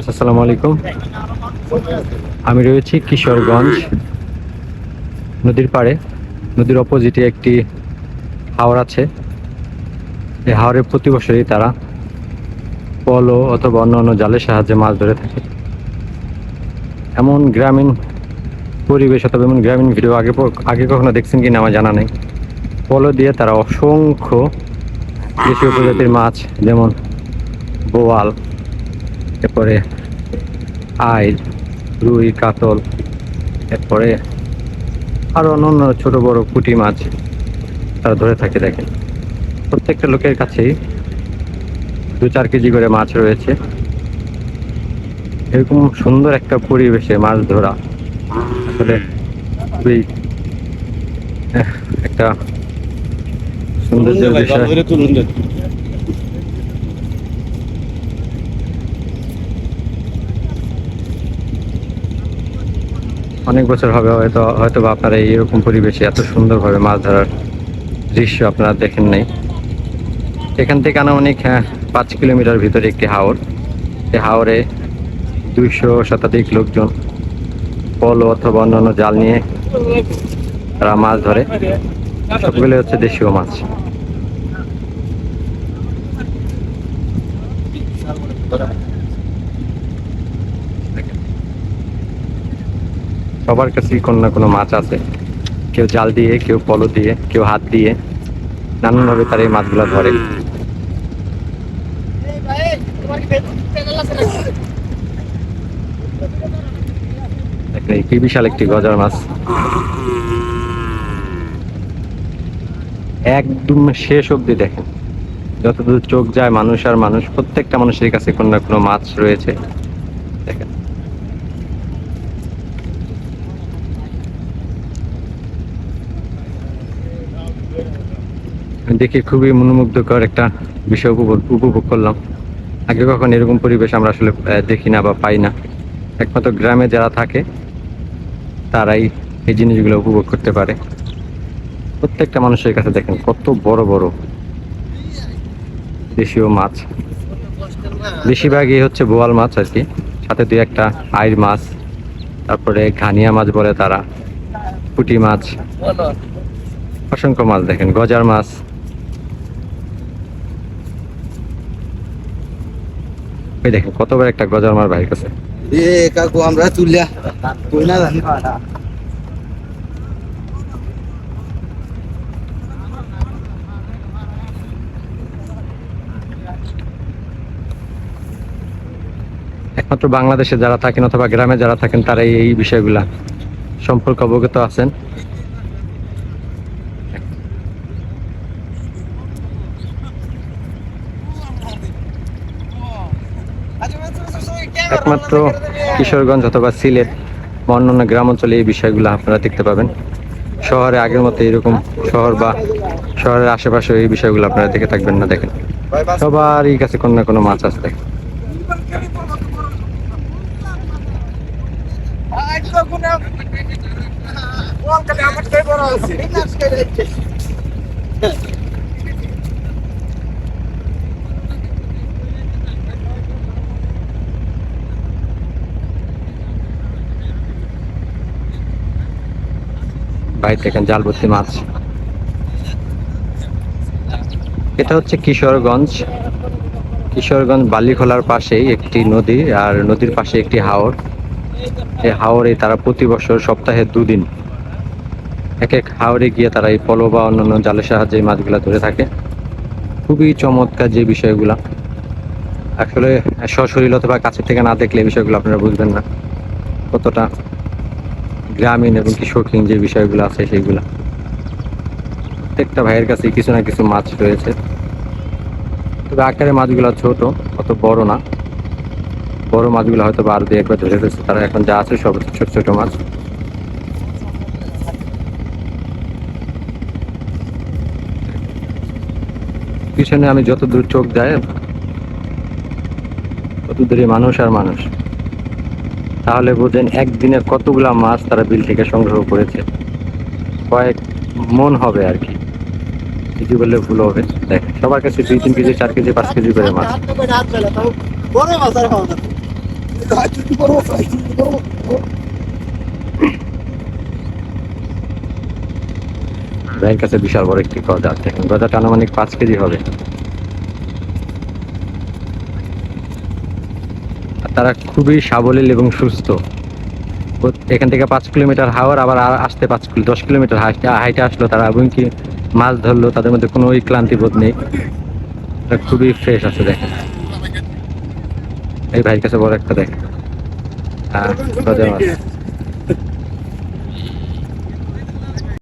আসসালামু আলাইকুম। আমি রয়েছি কিশোরগঞ্জ। নদীর পাড়ে, নদীর অপোজিটে একটি হাওর আছে। এই হাওরে প্রতি বছরই তারা পলো অথবা অন্য অন্য জালের সাহায্যে মাছ ধরে থাকে। এমন গ্রামীণ পরিবেশ অথবা এমন গ্রামীণ ভিডিও আগে আগে কখনো দেখছেন কি না আমার জানা নেই। পলো দিয়ে তারা অসংখ্য দেশীয় প্রজাতির মাছ, যেমন বোয়াল, এরপরে আইল, রুই, কাতল, এরপরে আরও অন্যান্য ছোট বড় পুঁটি মাছ তারা ধরে থাকে দেখেন। প্রত্যেকটা লোকের কাছেই দু চার কেজি করে মাছ রয়েছে। এরকম সুন্দর একটা পরিবেশে মাছ ধরা আসলে খুবই একটা সৌন্দর্যের বিষয়। অনেক বছর হবে হয়তো হয়তো বা আপনারা এইরকম পরিবেশে এত সুন্দরভাবে মাছ ধরার দৃশ্য আপনারা দেখেন নাই। এখান থেকে আনুমানিক হ্যাঁ, পাঁচ কিলোমিটার ভিতরে একটি হাওর। এই হাওরে দুইশো শতাধিক লোকজন পল অথবা অন্যান্য জাল নিয়ে তারা মাছ ধরে। সবগুলো হচ্ছে দেশীয় মাছ। সবার কাছেই কোনো না কোনো মাছ আছে। কেউ জাল দিয়ে, কেউ পলো দিয়ে, কেউ হাত দিয়ে, নানানভাবে তারা এই মাছগুলো ধরে। কি বিশাল একটি গজার মাছ। একদম শেষ অবধি দেখেন। যতদূর চোখ যায় মানুষ আর মানুষ, প্রত্যেকটা মানুষের কাছে কোনো না কোনো মাছ রয়েছে দেখেন দেখে খুবই মনোমুগ্ধকর একটা বিষয় উপভোগ উপভোগ করলাম। আগে কখন এরকম পরিবেশ আমরা আসলে দেখি না বা পাই না। একমাত্র গ্রামে যারা থাকে, তারাই এই জিনিসগুলো উপভোগ করতে পারে। প্রত্যেকটা মানুষের কাছে দেখেন কত বড় বড় দেশীয় মাছ। বেশিরভাগই হচ্ছে বোয়াল মাছ আর কি। সাথে দুই একটা আইর মাছ, তারপরে ঘানিয়া মাছ বলে তারা, পুঁটি মাছ, অসংখ্য মাছ দেখেন, গজার মাছ এই দেখেন একটা ভাইয়ের কাছে এ কাকু আমরা তুলিয়া কই না জানি। একমাত্র বাংলাদেশে যারা থাকেন অথবা গ্রামে যারা থাকেন তারাই এই বিষয়গুলা সম্পর্কে অবগত আছেন। একমাত্র কিশোরগঞ্জ অথবা সিলেট বা অন্যান্য গ্রাম অঞ্চলে এই বিষয়গুলো আপনারা দেখতে পাবেন। শহরে আগের মতো এরকম শহর বা শহরের আশেপাশে এই বিষয়গুলো আপনারা দেখে থাকবেন না, দেখেন। সবারই কাছে কোনো না কোনো মাছ আসতে দেখেন ভাই দেখেন জাল ভর্তি মাছ। এটা হচ্ছে কিশোরগঞ্জ। কিশোরগঞ্জ বালিখোলার পাশেই একটি নদী আর নদীর পাশে একটি হাওর। এই হাওরে তারা প্রতি বছর সপ্তাহে দুদিন এক এক হাওরে গিয়ে তারা এই পলো বা অন্যান্য জালের সাহায্যে মাছগুলা ধরে থাকে। খুবই চমৎকার যে বিষয়গুলা। আসলে সশরীর অথবা কাছে থেকে না দেখলে এই বিষয়গুলো আপনারা বুঝবেন না কতটা গ্রামীণ এবং কি যে বিষয়গুলো আছে সেইগুলা। প্রত্যেকটা ভাইয়ের কাছে কিছু না কিছু মাছ রয়েছে। তবে আকারে মাছগুলো ছোট, অত বড় না। বড় মাছগুলো হয়তো বার দিয়ে একবার ধরে ফেলছে। তারা এখন যা আছে সব ছোট ছোট মাছ। পিছনে আমি যত দূর চোখ যায় তত দূরে মানুষ আর মানুষ। তাহলে বোঝেন একদিনে কতগুলা মাছ তারা বিল থেকে সংগ্রহ করেছে? কয়েক মন হবে আর কি। কেজি বললে ভুল হবে। দেখ, সবার কাছে দুই তিন কেজি, চার কেজি, পাঁচ কেজি করে মাছ। ভাইয়ের কাছে বিশাল বড় একটি গজা দেখেন গজাটা আনুমানিক পাঁচ কেজি হবে। তারা খুবই সাবলীল এবং সুস্থ। এখান থেকে পাঁচ কিলোমিটার হাওয়ার আবার আর আসতে পাঁচ কিলো দশ কিলোমিটার হাইটে আসলো তারা এবং কি মাছ ধরলো তাদের মধ্যে কোনো ওই ক্লান্তি বোধ নেই। তারা খুবই ফ্রেশ আছে দেখেন। এই ভাইয়ের কাছে বড় একটা দেখেন। মাছ